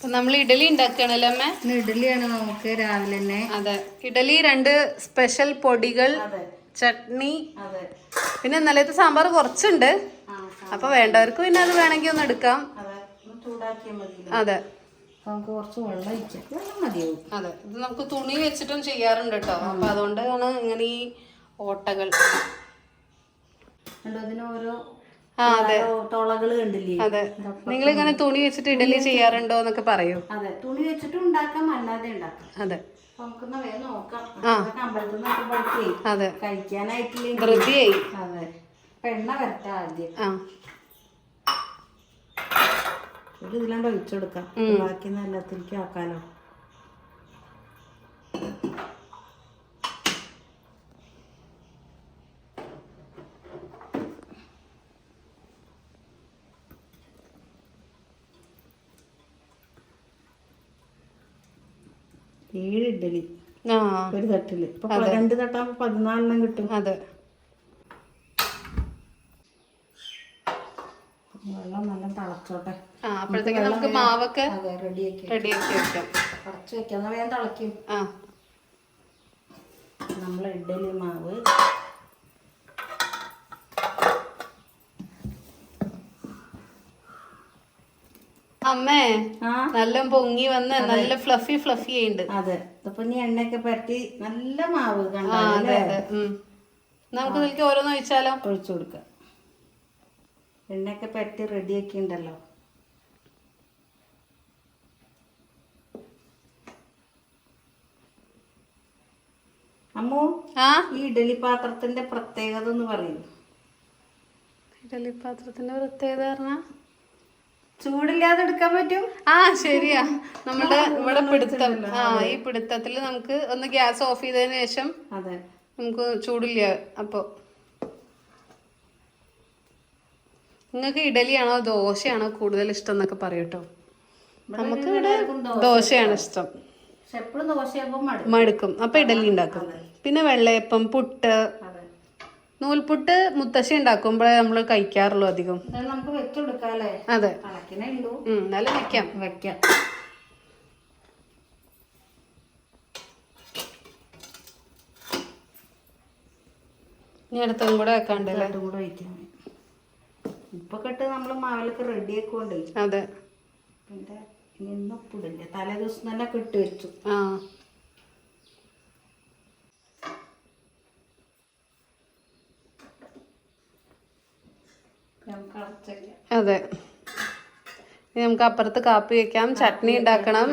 നമ്മൾ ഇഡലി ഉണ്ടാക്കണല്ലോ അമ്മ? ഇഡലിയാണ് നമുക്ക് രാവിലെ തന്നെ. അതെ. ഇഡലി രണ്ട് സ്പെഷ്യൽ പൊടികൾ ചട്നി പിന്നെ ഇന്നലത്തെ സാമ്പാർ കുറച്ചുണ്ട്. അപ്പൊ വേണ്ടവർക്ക് പിന്നെ അത് വേണമെങ്കിൽ ഒന്ന് എടുക്കാം. അതെ. നമുക്ക് കുറച്ച് വെള്ളം വെള്ളം മതിയാവും. അതെ. ഇത് നമുക്ക് തുണി വെച്ചിട്ടും ചെയ്യാറുണ്ട് കേട്ടോ. അപ്പൊ അതുകൊണ്ടാണ് ഇങ്ങനെ ഈ ഓട്ടകൾ. അതിന് ഓരോ തുളകൾ കണ്ടില്ലേ? അതെ. നിങ്ങൾ ഇങ്ങനെ തുണി വെച്ചിട്ട് ഇഡലി ചെയ്യാറുണ്ടോ എന്നൊക്കെ പറയൂ. അതെ തുണി വെച്ചിട്ട് ഉണ്ടാക്കാം അല്ലാതെ ഉണ്ടാക്കാം. അതെ. അതെ. കഴിക്കാനായിട്ടില്ലെങ്കിൽ ധൃതിയായി അതെ. അപ്പൊ എണ്ണ വരട്ടെ ആദ്യം. ആ. ഒരു ഇതിലാണ്ട് ഒഴിച്ചെടുക്കാം. ബാക്കി നല്ലത്തിലേക്ക് ആക്കാലോ. ആ. ഒരു തട്ടിൽ. രണ്ട് തട്ടാകുമ്പോ പതിനാലെണ്ണം കിട്ടും. അതെ. വെള്ളം നല്ല തിളച്ചോട്ടെ. ആ അപ്പോഴത്തേക്ക് നമുക്ക് മാവൊക്കെ റെഡിയാക്കി റെഡിയാക്കി വെക്കാം. കുറച്ച് വെക്കാം. വേഗം തിളയ്ക്കും. ആ. നമ്മൾ ഇഡലി മാവ് അമ്മേ നല്ല പൊങ്ങി വന്ന് നല്ല ഫ്ലഫി ഫ്ലഫി ആയിണ്ട്. അതെ. ഇതിപ്പോ ഇനി എണ്ണയൊക്കെ പറ്റി നല്ല മാവ് നമുക്ക് ഇതിലേക്ക് ഓരോന്ന് ഒഴിച്ചാലോ? ഒഴിച്ചു കൊടുക്കാം. എണ്ണയൊക്കെ പരട്ടി റെഡിയാക്കി ഉണ്ടല്ലോ അമ്മു ആ? ഈ ഇഡലി പാത്രത്തിന്റെ പ്രത്യേകത എന്ന് പറയുന്നു ഇഡലി പാത്രത്തിന്റെ പ്രത്യേകത പറഞ്ഞാ? ചൂടില്ലാതെ എടുക്കാൻ പറ്റും? ആ ശരിയാ. നമ്മുടെ ഇവിടെ പിടുത്തം. ആ ഈ പിടുത്തത്തിൽ നമുക്ക് ഒന്ന് ഗ്യാസ് ഓഫ് ചെയ്തതിന് ശേഷം അതെ. നമുക്ക് ചൂടില്ല. അപ്പൊ. നിങ്ങൾക്ക് ഇഡലിയാണോ ദോശയാണോ കൂടുതൽ ഇഷ്ടം എന്നൊക്കെ പറയൂട്ടോ നമുക്ക് ഇവിടെ ദോശയാണ് ഇഷ്ടം. എപ്പോഴും ദോശയാകുമ്പോൾ മടുക്കും. അപ്പൊ ഇഡലി ഉണ്ടാക്കും. പിന്നെ വെള്ളയപ്പം പുട്ട് നൂൽപുട്ട് മുത്തശ്ശി ഉണ്ടാക്കുമ്പോഴേ നമ്മൾ കഴിക്കാറുള്ളൂ അധികം. നമുക്ക് വെച്ചെടുക്കാല്ലേ? അതെ. എന്നാലും വെക്കാം. വെക്കാം. ഇനി അടുത്തതും കൂടെ വെക്കാണ്ടല്ലേ രണ്ടും കൂടെ ഒഴിക്കാം. ഇപ്പൊ കെട്ട് നമ്മൾ മാവിലൊക്കെ റെഡി ആക്കുകൊണ്ട് അതെ. പിന്നെ ഇനി ഇന്ന് ഉപ്പിടില്ല തലേ ദിവസം തന്നെ കെട്ടി വെച്ചു. ആ. അതെ. നമുക്ക് അപ്പുറത്ത് കാപ്പി വെക്കാം. ചട്നി ഉണ്ടാക്കണം.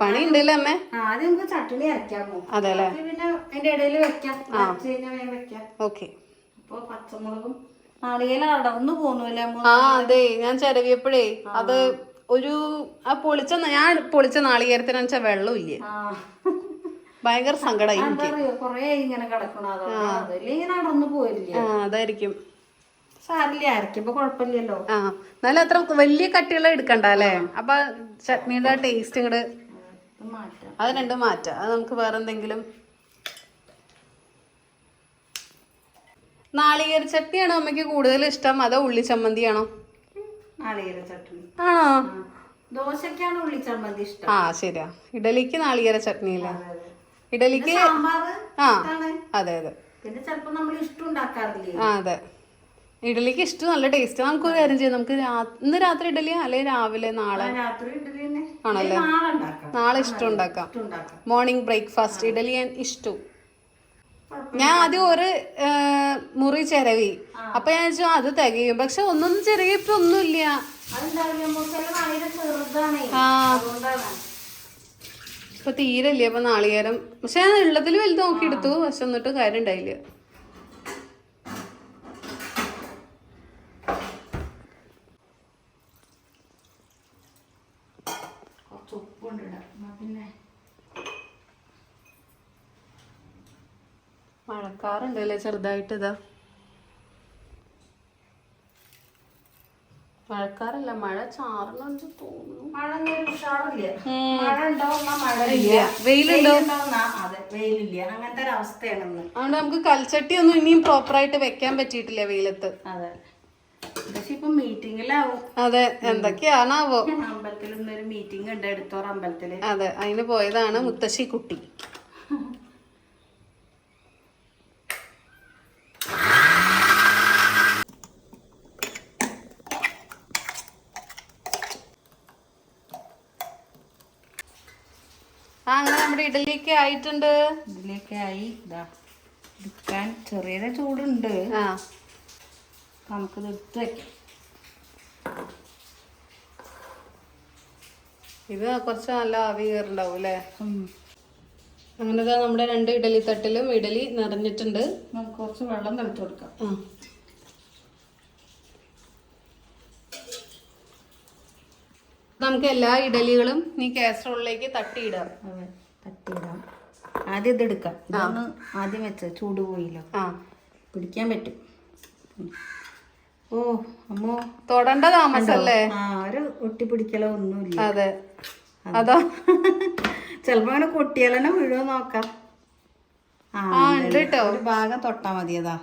പണി ഉണ്ടല്ലേ അമ്മേ? ആദ്യം നമുക്ക് ചട്ടണി അരയ്ക്കാമോ അതെ അല്ലേ? പിന്നെ അതിന്റെ ഇടയിൽ വെക്കാം. വെക്കാം. ഓക്കെ. അപ്പൊ പച്ചമുളകും അടർന്നു ആ അതെ. ഞാൻ ചിരവിയപ്പോഴേ അത് ഒരു ആ പൊളിച്ച ഞാൻ പൊളിച്ച നാളികേരത്തിന് വെച്ചാൽ വെള്ളം ഇല്ലേ? ഭയങ്കര സങ്കടമായി അതായിരിക്കും. സാരില്ല അരക്കുമ്പോ കുഴപ്പമില്ലല്ലോ. ആ എന്നാലും അത്ര വലിയ കട്ടിയുള്ള എടുക്കണ്ട അല്ലേ? അപ്പൊ ചട്നിയുടെ ടേസ്റ്റ് ഇങ്ങോട്ട് അത് രണ്ടും മാറ്റാം. അത് നമുക്ക് വേറെ എന്തെങ്കിലും നാളികേര ചട്നിയാണോ അമ്മയ്ക്ക് കൂടുതൽ ഇഷ്ടം? അതോ ഉള്ളി ചമ്മന്തിയാണോ? നാളികേര ചട്ടണി ആണോ? ആ. ഉള്ളി ചമ്മന്തി ഇഷ്ടം. ആ ശരിയാ. ഇഡലിക്ക് നാളികേര ചട്നി ഇല്ല. ഇഡലിക്ക് ആ. അതെ അതെ. പിന്നെ ചിലപ്പോ നമ്മൾ ഇഷ്ടം ഉണ്ടാക്കാറില്ലേ? ആ അതെ. ഇഡലിക്ക് ഇഷ്ടം നല്ല ടേസ്റ്റ് നമുക്ക് ഒരു കാര്യം ചെയ്യാം. നമുക്ക് ഇന്ന് രാത്രി ഇഡലി അല്ലെങ്കിൽ രാവിലെ നാളെ? ആണല്ലേ? നാളെ ഇഷ്ടം ഉണ്ടാക്കാം. മോർണിംഗ് ബ്രേക്ക്ഫാസ്റ്റ് ഇഡലി ഞാൻ ഇഷ്ടം. ഞാൻ ആദ്യം ഒരു മുറി ചിരവി. അപ്പൊ ഞാൻ വെച്ചു അത് തികയും. പക്ഷെ ഒന്നൊന്നും ചെറിയപ്പോ ഒന്നുമില്ല. ഇല്ല ആ. ഇപ്പൊ തീരല്ലേ അപ്പൊ നാളികേരം. പക്ഷെ ഞാൻ ഉള്ളതിൽ വലുത് നോക്കി എടുത്തു പക്ഷെ എന്നിട്ട് കാര്യം ഉണ്ടായില്ല കുറച്ച് ഉപ്പ് കൊണ്ടിടാം എന്നാ പിന്നെ മഴക്കാറുണ്ടല്ലേ ചെറുതായിട്ട് ഇതാ. മഴക്കാറല്ല മഴ ചാറണമെന്ന് തോന്നുന്നു. മഴ ഉഷാറില്ല. മഴ ഉണ്ടാവുന്ന മഴ ഇല്ല. വെയിലുണ്ടോ? അതെ വെയിലില്ല. അങ്ങനത്തെ ഒരു അവസ്ഥയാണെന്ന്. അതുകൊണ്ട് നമുക്ക് കൽച്ചട്ടി ഒന്നും ഇനിയും പ്രോപ്പറായിട്ട് വെക്കാൻ പറ്റിയിട്ടില്ല വെയിലത്ത്. അതെ. പക്ഷെ ഇപ്പൊ മീറ്റിങ്ങിലാവും അതെ എന്തൊക്കെയാണാവോ. അമ്പലത്തിൽ ഇന്നൊരു മീറ്റിംഗ് ഉണ്ട് എടുത്തോറ അമ്പലത്തിൽ. അതെ അതിന് പോയതാണ് മുത്തശ്ശി കുട്ടി ആ അങ്ങനെ നമ്മുടെ ഇഡലിയൊക്കെ ആയിട്ടുണ്ട്. ഇഡലിയൊക്കെ ആയി. ഇതാ എടുക്കാൻ ചെറിയ ചൂടുണ്ട്. ആ. നമുക്കിത് എടുത്ത് വെക്കാം. ഇത് കുറച്ച് നല്ല ആവി കയറുണ്ടാവും അല്ലേ? അങ്ങനെ നമ്മുടെ രണ്ട് ഇഡലി തട്ടിലും ഇഡലി നിറഞ്ഞിട്ടുണ്ട്. നമുക്ക് കുറച്ച് വെള്ളം തളിച്ചു കൊടുക്കാം. നമുക്ക് എല്ലാ ഇഡലികളും നീ കാസറോളിലേക്ക് തട്ടിയിടാം. അതെ. തട്ടിയിടാം ആദ്യം ഇതെടുക്കാം ഇതൊന്ന് ആദ്യം വെച്ച ചൂട് പോയില്ലോ. ആ. പിടിക്കാൻ പറ്റും. ഓ അമ്മോ. തൊടണ്ട താമസല്ലേ? ആ ഒരു ഒട്ടിപ്പിടിക്കലോ ഒന്നുമില്ല. അതെ. അതോ. ചിലപ്പോ അങ്ങനെ കൊട്ടിയാലെന്നെ വീഴുമോ നോക്കാം. ആ ഉണ്ട് കേട്ടോ ഒരു ഭാഗം തൊട്ടാ മതി അതാ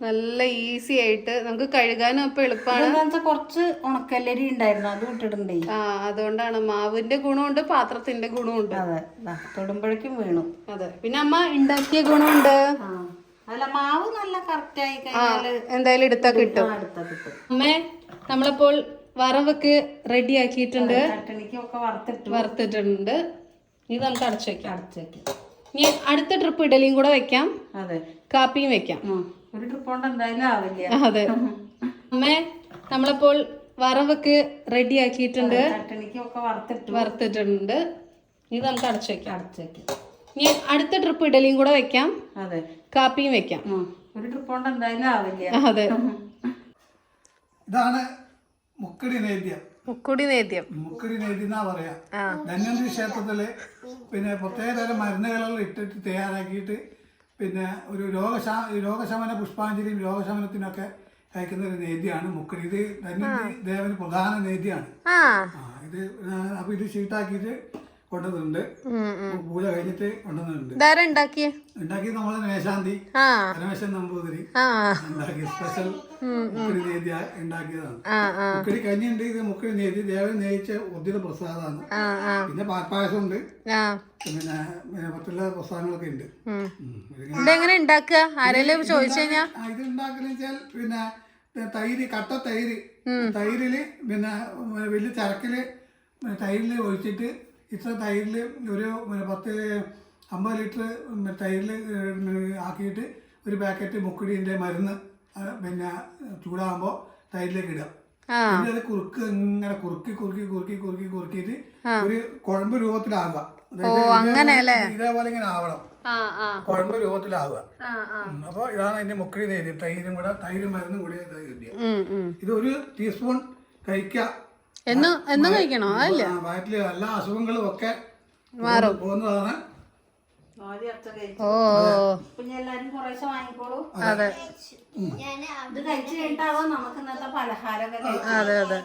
നല്ല ഈസി ആയിട്ട് നമുക്ക് കഴുകാനും അപ്പൊ എളുപ്പമാണ് കുറച്ച് ഉണക്കല്ലരി ഉണ്ടായിരുന്നു അത് ഇട്ടിട്ടുണ്ട് ആ അതുകൊണ്ടാണ് മാവിന്റെ ഗുണമുണ്ട് പാത്രത്തിന്റെ ഗുണമുണ്ട്. അതെ തൊടുമ്പോഴേക്കും വീണു. അതെ പിന്നെ അമ്മ ഉണ്ടാക്കിയ ഗുണമുണ്ട്? അല്ല മാവ് നല്ല കറക്റ്റ് ആയി കഴിഞ്ഞാൽ എന്തായാലും എടുത്താ കിട്ടും. അമ്മേ നമ്മളിപ്പോൾ വറവൊക്കെ റെഡി ആക്കിയിട്ടുണ്ട്. വറുത്തിട്ടുണ്ട്. ഇത് നമുക്ക് അടച്ചു വെക്കാം. അടച്ചു വെക്കാം. ഇനി അടുത്ത ട്രിപ്പ് ഇഡലിയും കൂടെ വെക്കാം. അതെ. കാപ്പിയും വെക്കാം. ഒരു ട്രിപ്പ് കൊണ്ട് എന്തായാലും ആവില്ല. അതെ. അമ്മേ നമ്മളിപ്പോൾ വറവൊക്കെ റെഡി ആക്കിയിട്ടുണ്ട്. വറുത്തിട്ട്. വറുത്തിട്ടുണ്ട്. ഇത് നമുക്ക് അടച്ചു വെക്കാം. അടച്ചു വെക്കാം. ഇനി അടുത്ത ട്രിപ്പ് ഇഡലിയും കൂടെ വെക്കാം. അതെ. കാപ്പിയും വെക്കാം. ഒരു ട്രിപ്പ് കൊണ്ട് എന്തായാലും ആവില്ല. അതെ. ഇതാണ് മുക്കടി നേദ്യം. മുക്കുടി നേദ്യം. മുക്കുടി നേദ്യം എന്നാ പറയാ? ആ. ധന്വന്തരി ക്ഷേത്രത്തിൽ പിന്നെ പ്രത്യേക തരം മരുന്നുകളെല്ലാം ഇട്ടിട്ട് തയ്യാറാക്കിയിട്ട് പിന്നെ ഒരു രോഗശാ രോഗശമന പുഷ്പാഞ്ജലിയും രോഗശമനത്തിനൊക്കെ അയക്കുന്ന ഒരു നേദ്യമാണ് മുക്കടി ഇത് തന്നെ ദേവന് പ്രധാന നേദ്യമാണ് ആ. ആ ഇത് അപ്പൊ ഇത് ഷീട്ടാക്കിയിട്ട് കൊണ്ടുവന്നിട്ടുണ്ട്. പൂജ കഴിഞ്ഞിട്ട് കൊണ്ടുവന്നിട്ടുണ്ട്. ഉണ്ടാക്കി നമ്മൾ മേശാന്തി ആ. പരമേശ്വരൻ നമ്പൂതിരി. ഉണ്ടാക്കി സ്പെഷ്യൽ മുക്കടി നേതി ഉണ്ടാക്കിയതാണ്. മുക്കടി കഞ്ഞിയുണ്ട് ഇത് മുക്കടി നേതി ദേവൻ നേയിച്ച ഉദ്ധിത ആ പിന്നെ പാൽപ്പായസം ഉണ്ട് പിന്നെ മറ്റുള്ള പ്രസാദങ്ങളൊക്കെ ഉണ്ട്. ഇതെങ്ങനെ ഉണ്ടാക്കുക? ആരെങ്കിലും ചോദിച്ചു കഴിഞ്ഞാൽ ഇത് ഉണ്ടാക്കുന്ന വെച്ചാൽ പിന്നെ തൈര് കട്ട തൈര്. തൈരിൽ പിന്നെ വലിയ ചരക്കിൽ തൈരിൽ ഒഴിച്ചിട്ട് ഇത്ര തൈരിൽ ഒരു പത്ത് അമ്പത് ലിറ്റർ തൈരിൽ ആക്കിയിട്ട് ഒരു പാക്കറ്റ് മുക്കുടിന്റെ മരുന്ന് പിന്നെ ചൂടാകുമ്പോൾ തൈരിലേക്ക് ഇടുക. പിന്നെ അത് കുറുക്ക് ഇങ്ങനെ കുറുക്കി കുറുക്കി കുറുക്കി കുറുക്കി കുറുക്കിയിട്ട് ഒരു കുഴമ്പ് രൂപത്തിലാകുക ഇതേപോലെ- ഇങ്ങനെ ആവണം. കുഴമ്പ് രൂപത്തിലാവുക. അപ്പോൾ ഇതാണ് അതിന്റെ മുക്കടി തൈര്. തൈരും കൂടെ തൈരും മരുന്നും കൂടി. ഇത് ഒരു ടീസ്പൂൺ കഴിക്കുക. എന്നും എന്നും കഴിക്കണോ? അതല്ല? വയറ്റിൽ എല്ലാ അസുഖങ്ങളും ഒക്കെ മാറും. പോകുന്നതാണ്. ഓ. കുറേശ്ശെ വാങ്ങിക്കോളൂ. അതെ. ഇത് കഴിച്ചു കഴിഞ്ഞിട്ടാവോ നമുക്ക് ഇന്നത്തെ പലഹാരമൊക്കെ കഴിക്കാം അതെ അതെ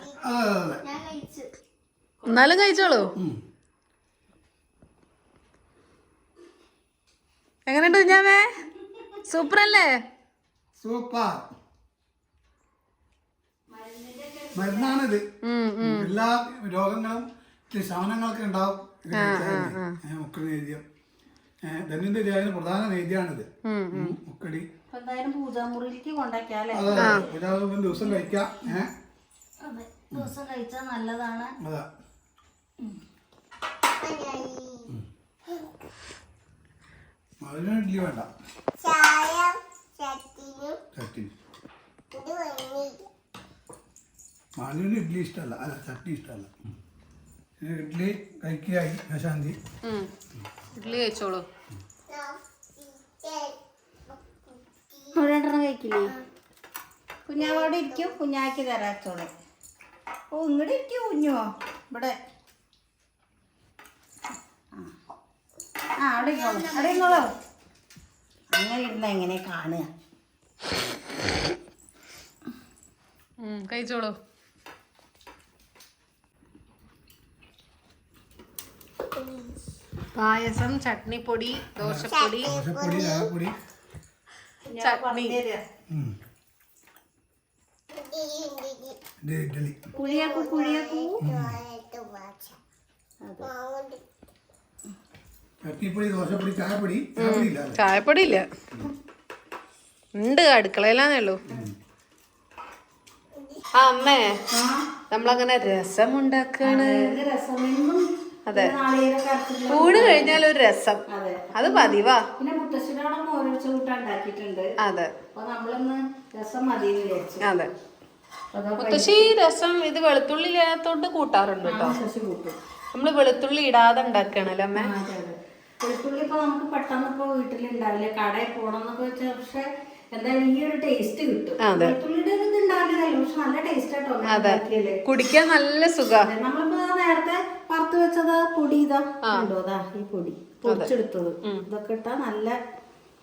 എന്നാലും കഴിച്ചോളൂ. എങ്ങനെയുണ്ട് കുഞ്ഞാമേ സൂപ്പർ അല്ലേ സൂപ്പർ. മരുന്നാണിത്. എല്ലാ രോഗങ്ങളും ശമനങ്ങളൊക്കെ ഉണ്ടാവും മുക്കടി നേദ്യം ധന്യന്റെ ദേവന് പ്രധാന നേദ്യാണിത്. മുക്കടി. എന്തായാലും പൂജാമുറിയിലേക്ക് ദിവസം കഴിക്കാം. നല്ലതാണ് അതെ ദിവസം കഴിച്ചാൽ നല്ലതാണ്. അതാ. അതിന് ഇഡ്ഡലി വേണ്ട. ചട്നി മാനുവിന് ഇഡ്ഡലി ഇഷ്ടമല്ല. അല്ല ചട്നി ഇഷ്ടമല്ല. ഇഡ്ഡലി കഴിക്കുകയായി ശാന്തി. ഇഡ്ഡലി കഴിച്ചോളൂ. രണ്ടെണ്ണം കഴിക്കില്ലേ? കുഞ്ഞാവോടെ ഇരിക്കും. കുഞ്ഞാക്കി തരാച്ചോളെ. ഓ ഇങ്ങോട്ട് ഇരിക്കും കുഞ്ഞോ ഇവിടെ. ആ. ആ അവിടെ ഇരുന്നോളൂ അവിടെ ഇരുന്നോളൂ. അങ്ങനെ ഇരുന്ന എങ്ങനെ കാണുക? കഴിച്ചോളൂ. പായസം ചട്നിപ്പൊടി ദോശപ്പൊടി. ചായപ്പൊടി. ഇത് ഇഡ്ഡലി. ചട്നിപ്പൊടി ദോശപ്പൊടി ചായപ്പൊടി. ചായപ്പൊടി ഇല്ല. ഉണ്ട് അടുക്കളയിലാന്നേ ഉള്ളൂ. ആ അമ്മേ. നമ്മളങ്ങനെ രസം ഉണ്ടാക്കാണ് രസം അതെ. ഊണ് കഴിഞ്ഞാൽ ഒരു രസം. അതെ. അത് പതിവാ. പിന്നെ കൂട്ട ഉണ്ടാക്കിയിട്ടുണ്ട് അതെ. നമ്മളിന്ന് രസം മതി അതെ. മുത്തശ്ശി രസം ഇത് വെളുത്തുള്ളി ഇല്ലാത്തോണ്ട് കൂട്ടാറുണ്ട് കേട്ടോ. നമ്മൾ വെളുത്തുള്ളി ഇടാതെ ഉണ്ടാക്കണല്ലോ അമ്മ. വെളുത്തുള്ളി ഇപ്പൊ നമുക്ക് പെട്ടെന്ന് ഇപ്പൊ വീട്ടിലുണ്ടാവില്ല. കടയിൽ എന്നൊക്കെ വെച്ചാൽ പക്ഷെ എന്തായാലും ഈ ഒരു ടേസ്റ്റ് കിട്ടും. വെളുത്തുള്ളിയുടെ ഒരു ഇത് ഉണ്ടാവില്ല പക്ഷെ നല്ല ടേസ്റ്റ് ആട്ടോ കുടിക്കാൻ നല്ല സുഖം. അതെ, നമ്മളിപ്പോ നേരത്തെ വെച്ചത് പൊടി ഇതാ കണ്ടോ? അതാ ഈ പൊടി. പൊടിച്ചെടുത്തത്. ഇതൊക്കെ ഇട്ടാ നല്ല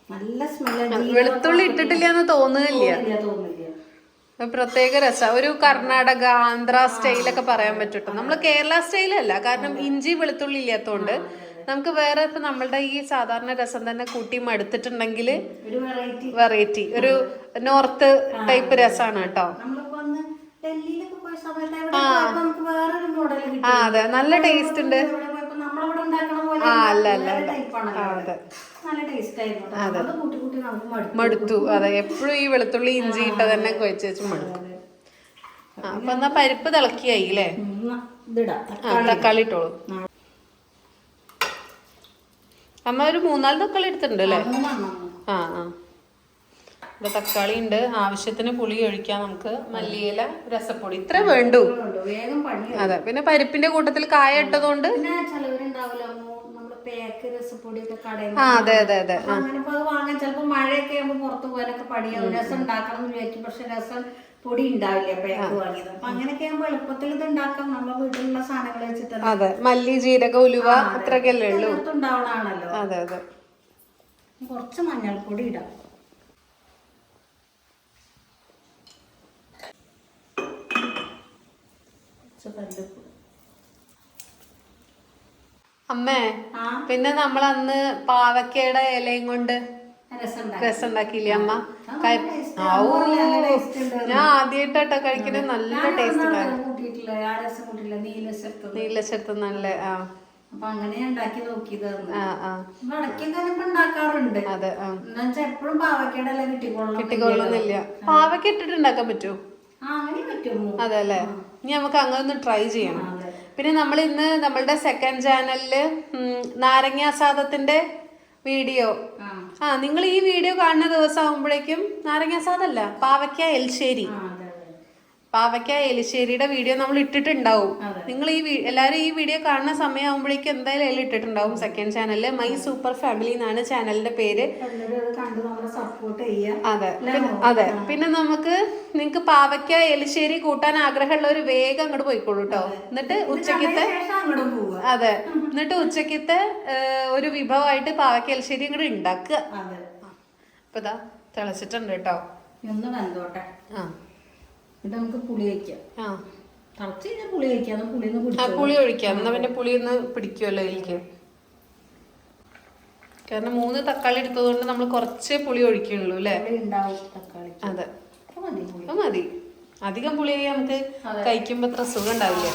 നല്ല സ്മെല്ല് വെളുത്തുള്ളി ഇട്ടിട്ടില്ല എന്ന് തോന്നുന്നില്ല. തോന്നുന്നില്ല പ്രത്യേക രസ. ഒരു കർണാടക ആന്ധ്ര സ്റ്റൈലൊക്കെ പറയാൻ പറ്റും നമ്മൾ കേരള സ്റ്റൈലല്ല. കാരണം ഇഞ്ചി വെളുത്തുള്ളി ഇല്ലാത്തോണ്ട് നമുക്ക് വേറെ ഇപ്പൊ നമ്മളുടെ ഈ സാധാരണ രസം തന്നെ കൂട്ടി മടുത്തിട്ടുണ്ടെങ്കിൽ വെറൈറ്റി ഒരു നോർത്ത് ടൈപ്പ് രസമാണ് കേട്ടോ. നമ്മളിപ്പോ ആ അതെ. നല്ല ടേസ്റ്റ് ഉണ്ട്. ആ അല്ല അല്ല. അതെ. മടുത്തു. അതെ. എപ്പോഴും ഈ വെളുത്തുള്ളി ഇഞ്ചി ഇട്ട തന്നെ കുഴച്ച് വെച്ച് മടുക്കും അപ്പൊ എന്നാ പരിപ്പ് തിളക്കിയായി അല്ലേ തക്കാളി ഇട്ടോളൂ. അമ്മ ഒരു മൂന്നാൽ തക്കാളി എടുത്തിട്ടുണ്ട് അല്ലേ? ആ ആ. ഇവിടെ തക്കാളി ഉണ്ട്. ആവശ്യത്തിന് പുളി ഒഴിക്കാം നമുക്ക്. മല്ലിയില രസപ്പൊടി ഇത്ര വേണ്ടു. അതെ. പിന്നെ പരിപ്പിന്റെ കൂട്ടത്തിൽ കായ ഇട്ടതുകൊണ്ട് ആ അതെ അതെ അതെ. വാങ്ങാൻ ചിലപ്പോ മഴയൊക്കെ ആകുമ്പോ പുറത്ത് പോകാനൊക്കെ പണിയാവും. രസം ഉണ്ടാക്കണം എന്ന് വിചാരിക്കും. പക്ഷെ രസം പൊടി ഉണ്ടാവില്ല പേക്ക് വാങ്ങിയത്. അപ്പൊ അങ്ങനെയൊക്കെ ആകുമ്പോ എളുപ്പത്തിൽ ഇത് ഉണ്ടാക്കാം. നമ്മളെ വീട്ടിലുള്ള സാധനങ്ങൾ വെച്ചിട്ട് അതെ. മല്ലി ജീരക ഉലുവ ഇത്രയൊക്കെയല്ലേ ഉള്ളൂ. എല്ലായിടത്തും ഉണ്ടാവണാണല്ലോ അതെ അതെ. കുറച്ച് മഞ്ഞൾപ്പൊടി ഇടാം. കുറച്ച് കല്ലുപ്പ് അമ്മേ പിന്നെ നമ്മൾ അന്ന് പാവക്കയുടെ ഇലയും കൊണ്ട് രസം ഉണ്ടാക്കാം ഉണ്ടാക്കിയില്ലേ അമ്മ. ഞാൻ ആദ്യമായിട്ടാട്ടോ കഴിക്കുന്നത് നല്ല ടേസ്റ്റ് നീലശർത്തത് നീലശത്ത് നല്ല ആ. അപ്പൊ അങ്ങനെ ഉണ്ടാക്കി നോക്കിയതായിരുന്നു ഇപ്പൊ ഉണ്ടാക്കാറുണ്ട്. അതെ എന്നുവെച്ചാൽ എപ്പോഴും പാവക്കയുടെ എല്ലാം കിട്ടിക്കൊള്ളണം കിട്ടിക്കൊള്ളുന്നില്ല പാവക്ക ഇട്ടിട്ട് ഉണ്ടാക്കാൻ പറ്റുമോ? അങ്ങനെ പറ്റുമോ അതെ അല്ലേ? ഇനി നമുക്ക് അങ്ങനെ ഒന്ന് ട്രൈ ചെയ്യണം പിന്നെ നമ്മൾ ഇന്ന് നമ്മളുടെ സെക്കൻഡ് ചാനലിൽ നാരങ്ങ സാദത്തിന്റെ വീഡിയോ. ആ. നിങ്ങൾ ഈ വീഡിയോ കാണുന്ന ദിവസം ആകുമ്പോഴേക്കും നാരങ്ങ സാദല്ല പാവയ്ക്ക എൽശ്ശേരി. പാവയ്ക്ക എലിശ്ശേരിയുടെ വീഡിയോ നമ്മൾ ഇട്ടിട്ടുണ്ടാവും. നിങ്ങൾ ഈ എല്ലാവരും ഈ വീഡിയോ കാണുന്ന സമയമാകുമ്പോഴേക്കും എന്തായാലും അതിൽ ഇട്ടിട്ടുണ്ടാവും സെക്കൻഡ് ചാനലിൽ മൈ സൂപ്പർ ഫാമിലി എന്നാണ് ചാനലിന്റെ പേര്. അത് സപ്പോർട്ട് അതെ. പിന്നെ അതെ. പിന്നെ നമുക്ക് നിങ്ങൾക്ക് പാവയ്ക്ക എലിശ്ശേരി കൂട്ടാൻ ആഗ്രഹമുള്ളവർ വേഗം അങ്ങോട്ട് പോയിക്കോളൂ കേട്ടോ എന്നിട്ട് ഉച്ചക്കത്തെ അതെ. എന്നിട്ട് ഉച്ചക്കത്തെ ഒരു വിഭവമായിട്ട് പാവയ്ക്ക എലിശ്ശേരി അങ്ങോട്ട് ഉണ്ടാക്കുക അപ്പൊ ഇതാ തിളച്ചിട്ടുണ്ട് കേട്ടോ ഒന്ന് വെന്തോട്ടെ. ആ. എന്നിട്ട് നമുക്ക് പുളി വയ്ക്കാം ആ. തിളച്ച് കഴിഞ്ഞാൽ പുളി വയ്ക്കാം പുളി ആ പുളി ഒഴിക്കാം. എന്നാ പിന്നെ പുളി ഒന്ന് പിടിക്കുമല്ലോ എനിക്ക് കാരണം മൂന്ന് തക്കാളി എടുത്തതുകൊണ്ട് നമ്മൾ കുറച്ച് പുളി ഒഴിക്കുള്ളൂ അല്ലേ? അതെ. അത് മതി. അധികം പുളി നമുക്ക് കഴിക്കുമ്പോ അത്ര സുഖം ഉണ്ടാവില്ല.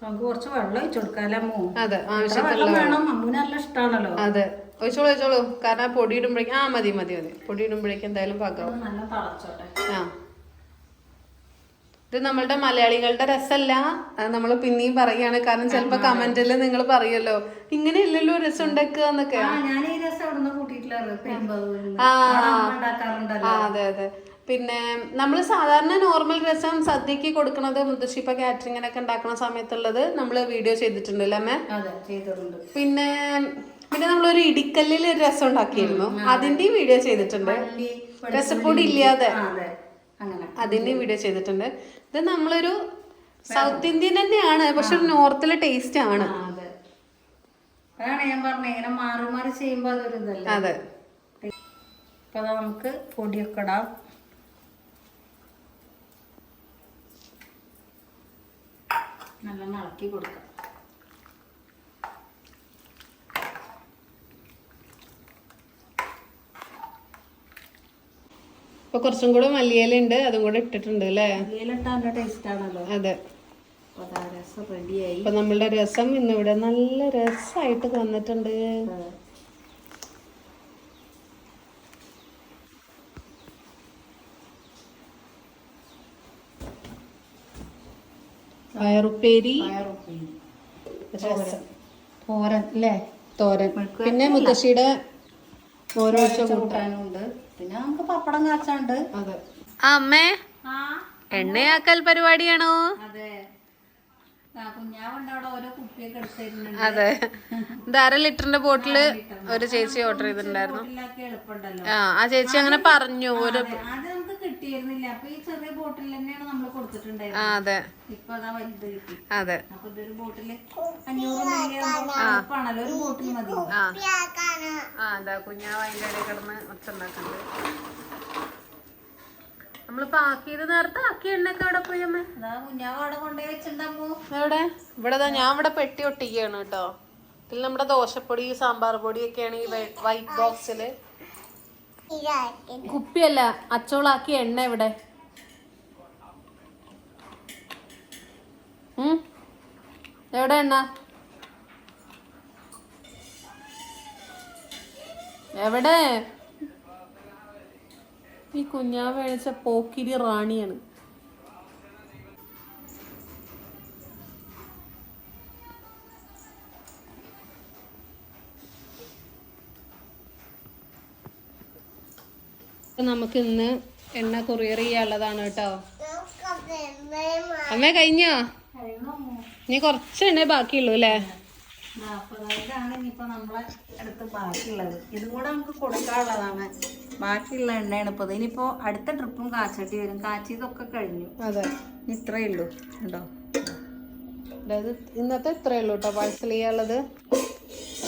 നമുക്ക് കുറച്ച് വെള്ളം ഒഴിച്ചു കൊടുക്കാമല്ലോ അതെ ആവശ്യം വേണം? അമ്മൂന് നല്ല ഇഷ്ടമാണല്ലോ അതെ. ഒഴിച്ചോളൂ ഒഴിച്ചോളൂ കാരണം ആ പൊടി ഇടുമ്പോഴേക്കും ആ മതി മതി മതി. പൊടി ഇടുമ്പോഴേക്കും എന്തായാലും പാകാവും. ആ. ഇത് നമ്മളുടെ മലയാളികളുടെ രസമല്ല നമ്മൾ പിന്നെയും പറയുകയാണ് കാരണം ചിലപ്പോ കമന്റിൽ നിങ്ങൾ പറയുമല്ലോ ഇങ്ങനെയല്ലല്ലോ രസം ഉണ്ടാക്കുക എന്നൊക്കെ ആ. അതെ അതെ. പിന്നെ നമ്മൾ സാധാരണ നോർമൽ രസം സദ്യക്ക് കൊടുക്കുന്നത് മുത്തശ്ശി ഇപ്പൊ കാറ്ററിങ്ങിനൊക്കെ ഉണ്ടാക്കുന്ന സമയത്തുള്ളത് നമ്മൾ വീഡിയോ ചെയ്തിട്ടുണ്ടല്ലേ അമ്മേ? പിന്നെ പിന്നെ നമ്മളൊരു ഇടിക്കല്ലിൽ ഒരു രസം ഉണ്ടാക്കിയിരുന്നു. അതിന്റെയും വീഡിയോ ചെയ്തിട്ടുണ്ട്. രസപ്പൊടി ഇല്ലാതെ. അതിന്റെയും വീഡിയോ ചെയ്തിട്ടുണ്ട്. ഇത് നമ്മളൊരു സൗത്ത് ഇന്ത്യൻ തന്നെയാണ് പക്ഷെ ഒരു നോർത്തിലെ ടേസ്റ്റ് ആണ്. അതാണ് ഞാൻ പറഞ്ഞത് ഇങ്ങനെ മാറി മാറി ചെയ്യുമ്പോ അതൊരു ഇതല്ലേ? അതെ. ഇപ്പൊ നമുക്ക് പൊടിയൊക്കെ ഇടാം. നല്ല ഇളക്കി കൊടുക്കാം. ഇപ്പൊ കുറച്ചും കൂടെ മല്ലിയില ഉണ്ട് അതും കൂടെ ഇട്ടിട്ടുണ്ട് അല്ലേ? അതെ. ഇപ്പൊ നമ്മളുടെ രസം ഇന്നിവിടെ നല്ല രസമായിട്ട് വന്നിട്ടുണ്ട് പയറുപ്പേരി. രസം. തോരൻ അല്ലേ? തോരൻ. പിന്നെ മുത്തശ്ശിയുടെ ഓരോ കൂട്ടാനുണ്ട്. പിന്നെ നമുക്ക് പപ്പടം കാച്ചാണ്ട്. അതെ. ആ അമ്മേ. ആ. എണ്ണയാക്കൽ പരിപാടിയാണോ? അതെ. അതെ. ഇത് അര ലിറ്ററിന്റെ ബോട്ടിൽ ഒരു ചേച്ചി ഓർഡർ ചെയ്തിട്ടുണ്ടായിരുന്നു. ആ ആ ചേച്ചി അങ്ങനെ പറഞ്ഞു. ഒരു കിട്ടിയിരുന്നില്ല. അപ്പൊ ഈ ചെറിയ ബോട്ടിൽ തന്നെയാണ് നമ്മൾ കൊടുത്തിട്ടുണ്ടായിരുന്നത്. അതെ. ഇപ്പൊ അതാ വലുത് കിട്ടി. അതെ. അപ്പൊ ഇതൊരു ബോട്ടിൽ അഞ്ഞൂറ് മില്ലിയാണല്ലോ ഒരു ബോട്ടിൽ മതി. ആ. ആ അതാ കുഞ്ഞാവ് അതിന്റെ ഇടയിൽ കിടന്ന് ഒച്ച ഉണ്ടാക്കുന്നുണ്ട് നമ്മളിപ്പോ ആക്കിയത് നേരത്തെ ആക്കിയ എണ്ണയൊക്കെ അവിടെ പോയി അമ്മ? അതാ കുഞ്ഞാവ് അവിടെ കൊണ്ടുപോയി എവിടെ? ഇവിടെ ദാ ഞാൻ ഇവിടെ പെട്ടി ഒട്ടിക്കുകയാണ് കേട്ടോ. ഇതിൽ നമ്മുടെ ദോശപ്പൊടി സാമ്പാർ പൊടി ഒക്കെയാണ് ഈ വൈറ്റ് ബോക്സിൽ കുപ്പിയല്ല അച്ചോളാക്കി എണ്ണ ഇവിടെ? എവിടെ എണ്ണ? എവിടെ? ഈ കുഞ്ഞാവ് എണിച്ച പോക്കിരി റാണിയാണ്. നമുക്ക് ഇന്ന് എണ്ണ കൊറിയർ ചെയ്യാനുള്ളതാണ് കേട്ടോ. അമ്മ കഴിഞ്ഞോ? ഇനി കുറച്ച് എണ്ണ ബാക്കിയുള്ളൂ അല്ലേ? ഇതാണ് ഇനിയിപ്പോ നമ്മളെ അടുത്ത് ബാക്കിയുള്ളത്. ഇതും കൂടെ നമുക്ക് കൊടുക്കാനുള്ളതാണ്. ബാക്കിയുള്ള എണ്ണയാണ് ഇപ്പൊ ഇനിയിപ്പോ അടുത്ത ട്രിപ്പും കാച്ചട്ടി വരും. കാച്ചിയതൊക്കെ കഴിഞ്ഞു. അതെ. ഇത്രേ ഇത്രയേ ഉള്ളൂ. കേട്ടോ അതായത് ഇന്നത്തെ ഇത്രയേ ഉള്ളൂ കേട്ടോ പാഴ്സൽ ചെയ്യാനുള്ളത്.